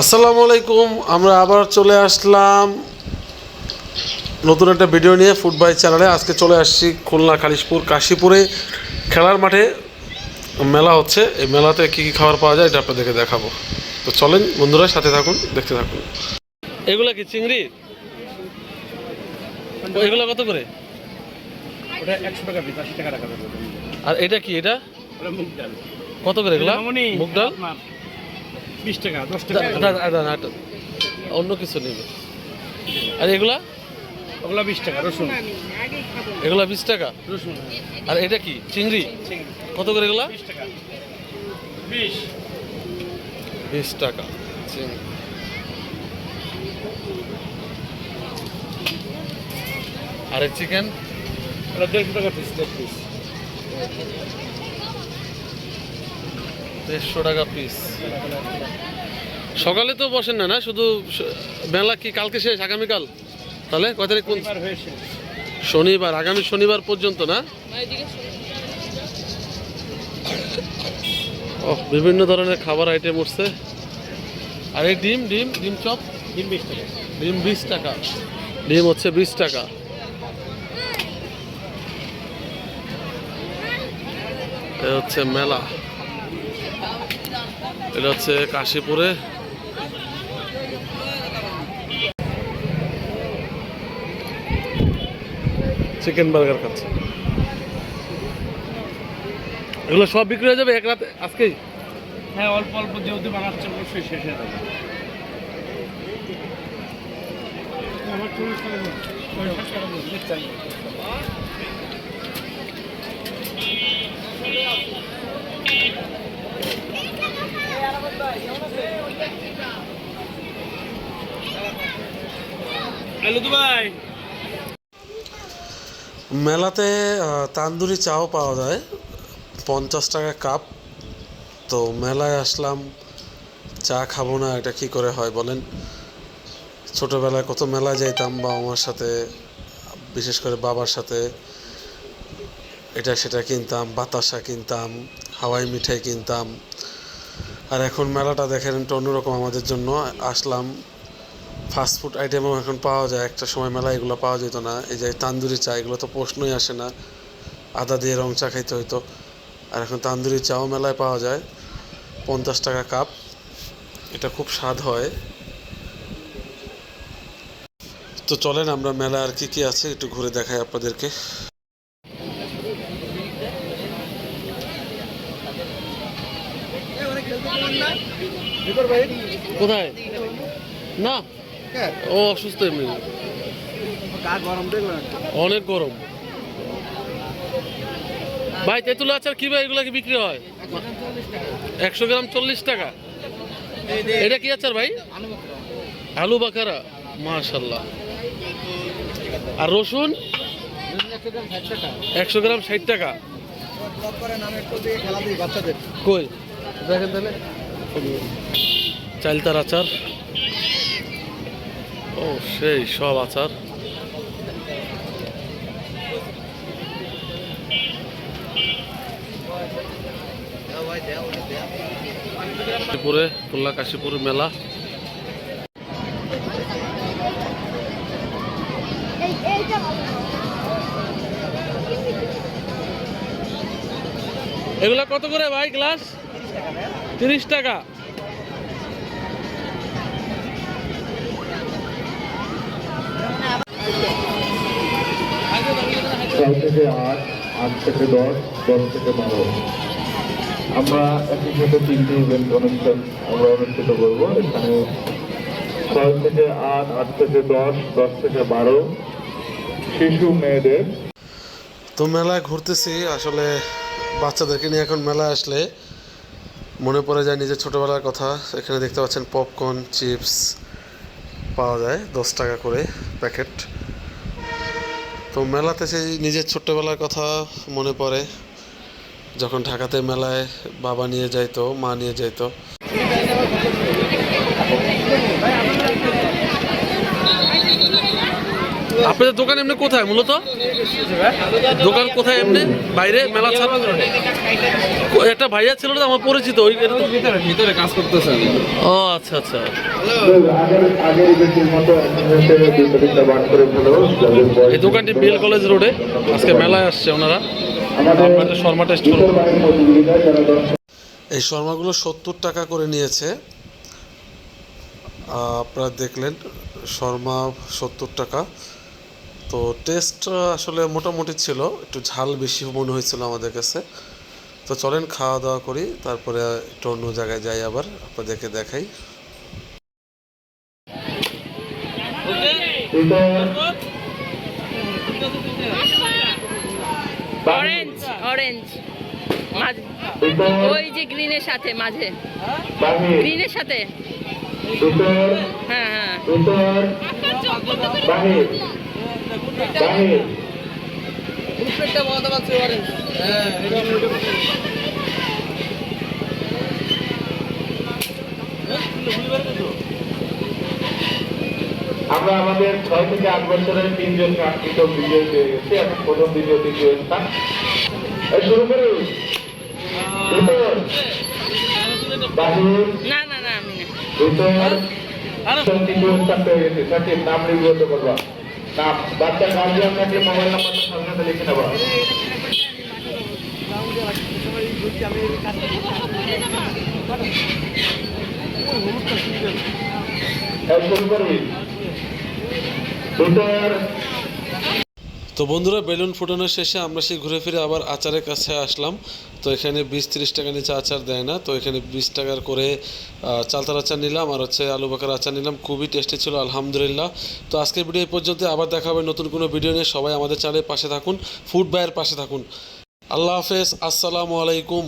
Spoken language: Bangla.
আসসালামু আলাইকুম আমরা আবার চলে আসলাম নতুন একটা ভিডিও নিয়ে ফুটবাই চ্যানেলে আজকে চলে আসছি খুলনা কালিশপুর কাশীপুরে। খেলার মাঠে মেলা হচ্ছে। এই মেলাতে কী কী খাবার পাওয়া যায় এটা আপনাদেরকে দেখাবো। তো চলেন বন্ধুরা সাথে থাকুন দেখতে থাকুন। এগুলো কি চিংড়ি? এগুলো কত করে? ওটা একশো টাকা টাকা আর এটা কি এটা? কত করে এগুলো? মুগ ডাল? বিশ টাকা দশ টাকা। অন্য কিছু নেবে। আর এগুলা? ওগুলা বিশ টাকা রসুন। এগুলা বিশ টাকা? রসুন। আর এটা কি? চিংড়ি? কত করে এগুলা? বিশ টাকা। বিশ। টাকা। চিংড়ি। আর চিকেন ওটা দেড়শো টাকা পিস দেড় পিস দেড়শো টাকা পিস সকালে তো বসেন না না? শুধু মেলা কি কালকে শেষ আগামীকাল? তাহলে কয় তারিখ কোন শনিবার আগামী শনিবার পর্যন্ত না? ও বিভিন্ন ধরনের খাবার আইটেম উঠছে। আর এই ডিম ডিম ডিম চপ? তিন বিশ টাকা। ডিম বিশ টাকা। ডিম হচ্ছে বিশ টাকা। হচ্ছে মেলা। এটা হচ্ছে কাশীপুরে। চিকেন বার্গার খাচ্ছে। এগুলো সব বিক্রি হয়ে যাবে এক রাতে? আজকেই? হ্যাঁ অল্প অল্প যেহেতু বানাচ্ছে অবশ্যই শেষ হয়ে যাবে। আমার চল্লিশ টাকা দিন। পঞ্চাশ টাকা দিন, বিশ টাকা দিন। হ্যালো দুবাই মেলাতে তান্দুরি চাও পাওয়া যায়। পঞ্চাশ টাকা কাপ। তো মেলায় আসলাম, চা খাব না, এটা কি করে হয় বলেন? ছোটোবেলায় কত মেলায় যাইতাম, বাবা মার সাথে, বিশেষ করে বাবার সাথে। এটা সেটা কিনতাম, বাতাসা কিনতাম, হাওয়াই মিঠাই কিনতাম। আর এখন মেলাটা দেখেন একটু অন্যরকম আমাদের জন্য। আসলাম ফাস্ট ফুড আইটেমও এখন পাওয়া যায়, একটা সময় মেলা এগুলো পাওয়া যেত না। এই যে তান্দুরি চা, এগুলো তো প্রশ্নই আসে না। আদা দিয়ে রং চা খাইতে হইতো। আর এখন তান্দুরি চাও মেলায় পাওয়া যায়। পঞ্চাশ টাকা কাপ। এটা খুব স্বাদ হয়। তো চলেন আমরা মেলা আর কি কি আছে, একটু ঘুরে দেখাই আপনাদেরকে। কোথায়? না। ও অসুস্থ এমনি। অনেক গরম। ভাই তেঁতুল আচার কি ভাই? এগুলা কি বিক্রি হয়? একশো গ্রাম চল্লিশ টাকা। এটা কি আচার ভাই? আলু বাখারা মাশাল্লাহ আর রসুন? একশো গ্রাম ষাট টাকা। কই? দেখেন তাহলে। চালতার আচার। ও, সেই সব আচার। কাশীপুরে, খুলনা কাশীপুর মেলা। এগুলা কত করে ভাই গ্লাস? তিরিশ টাকা। ছয় থেকে আট আট থেকে দশ দশ থেকে বারো। আমরা একই সাথে তিনটি ইভেন্ট অনুষ্ঠান আমরা অনুষ্ঠিত করব। এখানে ছয় থেকে আট আট থেকে দশ দশ থেকে বারো শিশু মেয়েদের। তো মেলায় ঘুরতেছি। আসলে বাচ্চাদেরকে নিয়ে এখন মেলায় আসলে মনে পড়ে যায় নিজের ছোটোবেলার কথা। এখানে দেখতে পাচ্ছেন পপকর্ন চিপস পাওয়া যায়, দশ টাকা করে প্যাকেট। তো মেলাতে সেই নিজের ছোট্টবেলার কথা মনে পড়ে, যখন ঢাকাতে মেলায় বাবা নিয়ে যাইতো, মা নিয়ে যাইতো। আপনাদের দোকান এমনি কোথায় মূলত? দোকান কোথায় এমনি? বাইরে? মেলা ছাড়া একটা ভাইয়া ছিল না আমার পরিচিত ওই ভিতরে ভিতরে কাজ করতেছেন ও আচ্ছা আচ্ছা। এই দোকানটি বিএল কলেজ রোডে আজকে মেলায় আসছে ওনারা। আপনাদের শর্মা টেস্ট করব এই শর্মাগুলো সত্তর টাকা করে নিয়েছে। আপনারা দেখলেন শর্মা সত্তর টাকা। তো টেস্ট আসলে মোটামুটি ছিল। একটু ঝাল বেশি মনে হয়েছিল আমাদের কাছে। তো চলেন খাওয়া দাওয়া করি তারপরে একটু অন্য জায়গায় যাই আবার আপনাদেরকে দেখাই। অরেঞ্জ অরেঞ্জ মাঝে ওই যে গ্রিনের সাথে মাঝে। গ্রিনের সাথে। হ্যাঁ হ্যাঁ। ভিতর বাহির বাহির আমরা আমাদের ছয় থেকে আট বছরের তিনজন কাঙ্ক্ষিত বিজয়ী পেয়ে গেছি এখন প্রথম দ্বিতীয় তৃতীয় স্থান শুরু করি না না না আমি না। তৃতীয় স্থান পেয়ে গেছি। নাম লিপিবদ্ধ করবা নাম বাচ্চা গার্জিয়ান থাকলে মোবাইল নাম্বারটা সামনে লিখে এই শুরু করি ভিতর তো বন্ধুরা, বেলুন ফুটানোর শেষে আমরা সেই ঘুরে ফিরে আবার আচারের কাছে আসলাম। তো এখানে বিশ তিরিশ টাকা নিচে আচার দেয় না। তো এখানে বিশ টাকার করে চালতার আচার নিলাম আর হচ্ছে আলু বাকার আচার নিলাম। খুবই টেস্টি ছিল, আলহামদুলিল্লাহ। তো আজকের ভিডিও এই পর্যন্ত। আবার দেখা হবে নতুন কোনো ভিডিও নিয়ে। সবাই আমাদের চ্যানেলের পাশে থাকুন ফুড বায়ের পাশে থাকুন। আল্লাহ হাফেজ। আসসালামু আলাইকুম।